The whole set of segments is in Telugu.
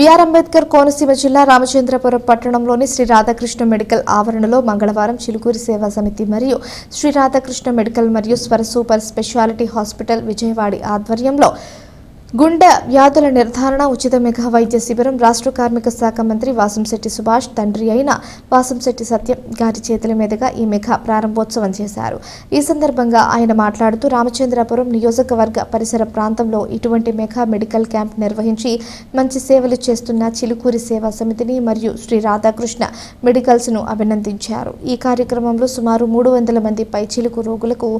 బీఆర్ అంబేద్కర్ కోనసీమ జిల్లా రామచంద్రపురం పట్టణంలోని శ్రీ రాధాకృష్ణ మెడికల్ ఆవరణలో మంగళవారం చిలుకూరి సేవా సమితి మరియు శ్రీ రాధాకృష్ణ మెడికల్ మరియు స్వర సూపర్ స్పెషాలిటీ హాస్పిటల్ విజయవాడి ఆధ్వర్యంలో గుండె వ్యాధుల నిర్ధారణ ఉచిత మెగా వైద్య శిబిరం రాష్ట్ర కార్మిక శాఖ మంత్రి వాసంశెట్టి సుభాష్ తండ్రి అయిన వాసంశెట్టి సత్యం గారి చేతుల మీదుగా ఈ మెగా ప్రారంభోత్సవం చేశారు. ఈ సందర్భంగా ఆయన మాట్లాడుతూ రామచంద్రపురం నియోజకవర్గ పరిసర ప్రాంతంలో ఇటువంటి మెగా మెడికల్ క్యాంప్ నిర్వహించి మంచి సేవలు చేస్తున్న చిలుకూరి సేవా సమితిని మరియు శ్రీ రాధాకృష్ణ మెడికల్స్ను అభినందించారు. ఈ కార్యక్రమంలో సుమారు మూడు వందల మంది పై చిలుకు రోగులకు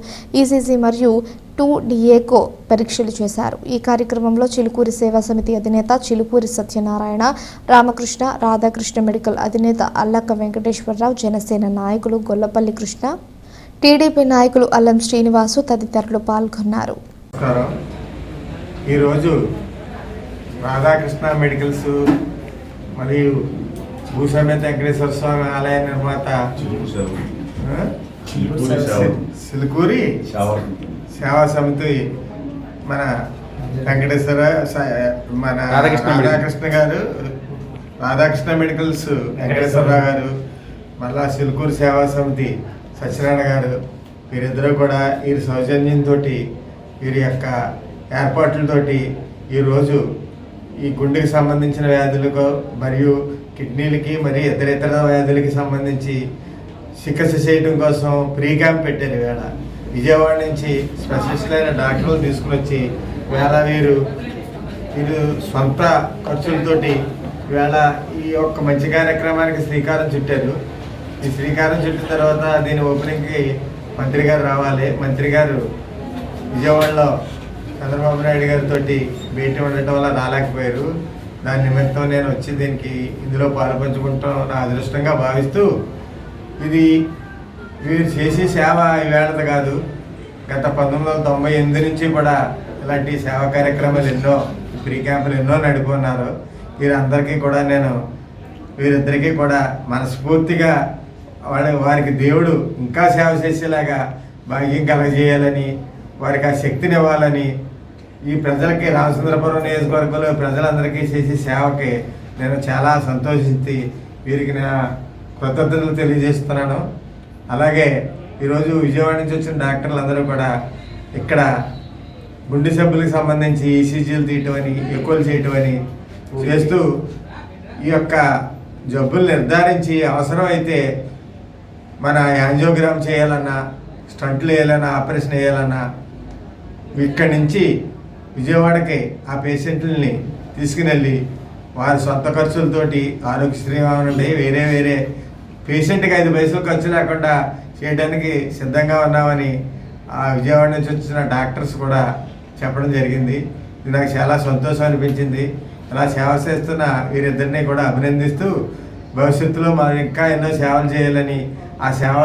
ఈసీజీ మరియు టూ డిఏకో పరీక్షలు చేశారు. ఈ కార్యక్రమంలో చిలుకూరి సేవా సమితి అధినేత చిలుకూరి సత్యనారాయణ రామకృష్ణ రాధాకృష్ణ మెడికల్ అధినేత అల్లక్క వెంకటేశ్వరరావు జనసేన నాయకులు గొల్లపల్లి కృష్ణ టీడీపీ నాయకులు అల్లం శ్రీనివాసు తదితరులు పాల్గొన్నారు. నమస్కారం. ఈరోజు రాధాకృష్ణ మెడికల్స్ మరియు భూసమేత వెంకటేశ్వర స్వామి ఆలయ నిర్మాత? సిలుకూరి సేవా సమితి మన వెంకటేశ్వర మన రాధాకృష్ణ గారు రాధాకృష్ణ మెడికల్స్ వెంకటేశ్వరరావు గారు మళ్ళా సిలుకూరు సేవా సమితి సత్యనారాయణ గారు వీరిద్దరూ కూడా వీరి సౌజన్యంతో వీరి యొక్క ఏర్పాట్లతోటి ఈరోజు ఈ గుండెకి సంబంధించిన వ్యాధులకు మరియు కిడ్నీలకి మరియు ఇతర ఇతర వ్యాధులకి సంబంధించి చికిత్స చేయడం కోసం ప్రీ క్యాంప్ పెట్టారు వేళ. విజయవాడ నుంచి స్పెషలిస్ట్ అయిన డాక్టర్లు తీసుకుని వచ్చి వేళ వీరు వీరు సొంత ఖర్చులతోటి వేళ ఈ యొక్క మంచి కార్యక్రమానికి శ్రీకారం చుట్టారు. ఈ శ్రీకారం చుట్టిన తర్వాత దీని ఓపెనింగ్కి మంత్రి గారు రావాలి. మంత్రి గారు విజయవాడలో చంద్రబాబు నాయుడు గారితో భేటీ ఉండటం వల్ల రాలేకపోయారు. దాని నిమిత్తం నేను వచ్చి దీనికి ఇందులో పాల్పంచుకుంటాం నా అదృష్టంగా భావిస్తూ ఇది వీరు చేసే సేవ ఈవేళది కాదు. గత పంతొమ్మిది వందల తొంభై ఎనిమిది నుంచి కూడా ఇలాంటి సేవా కార్యక్రమాలు ఎన్నో ఫ్రీ క్యాంపులు ఎన్నో నడుపుకున్నారు వీరందరికీ కూడా నేను వీరిద్దరికీ కూడా మనస్ఫూర్తిగా వాళ్ళ వారికి దేవుడు ఇంకా సేవ చేసేలాగా భాగ్యం కలగజేయాలని వారికి ఆ శక్తిని ఇవ్వాలని ఈ ప్రజలకి రామచంద్రపురం నియోజకవర్గంలో ప్రజలందరికీ చేసే సేవకి నేను చాలా సంతోషించి వీరికి నా కృతజ్ఞతలు తెలియజేస్తున్నాను. అలాగే ఈరోజు విజయవాడ నుంచి వచ్చిన డాక్టర్లు అందరూ కూడా ఇక్కడ గుండె సభ్యులకు సంబంధించి ఈసీజీలు తీయటం అని ఎక్కువలు చేయటం అని చేస్తూ ఈ యొక్క జబ్బులు నిర్ధారించి అవసరమైతే మన యాంజియోగ్రామ్ చేయాలన్నా స్టంట్లు వేయాలన్నా ఆపరేషన్ వేయాలన్నా ఇక్కడి నుంచి విజయవాడకి ఆ పేషెంట్లని తీసుకుని వారి సొంత ఖర్చులతోటి ఆరోగ్యశ్రీ నుండి వేరే వేరే పేషెంట్కి ఐదు పైసలు ఖర్చు లేకుండా చేయడానికి సిద్ధంగా ఉన్నామని ఆ విజయవాడ నుంచి వచ్చిన డాక్టర్స్ కూడా చెప్పడం జరిగింది. ఇది నాకు చాలా సంతోషం అనిపించింది. ఇలా సేవ చేస్తున్న వీరిద్దరిని కూడా అభినందిస్తూ భవిష్యత్తులో మనం ఇంకా ఎన్నో సేవలు చేయాలని ఆ సేవ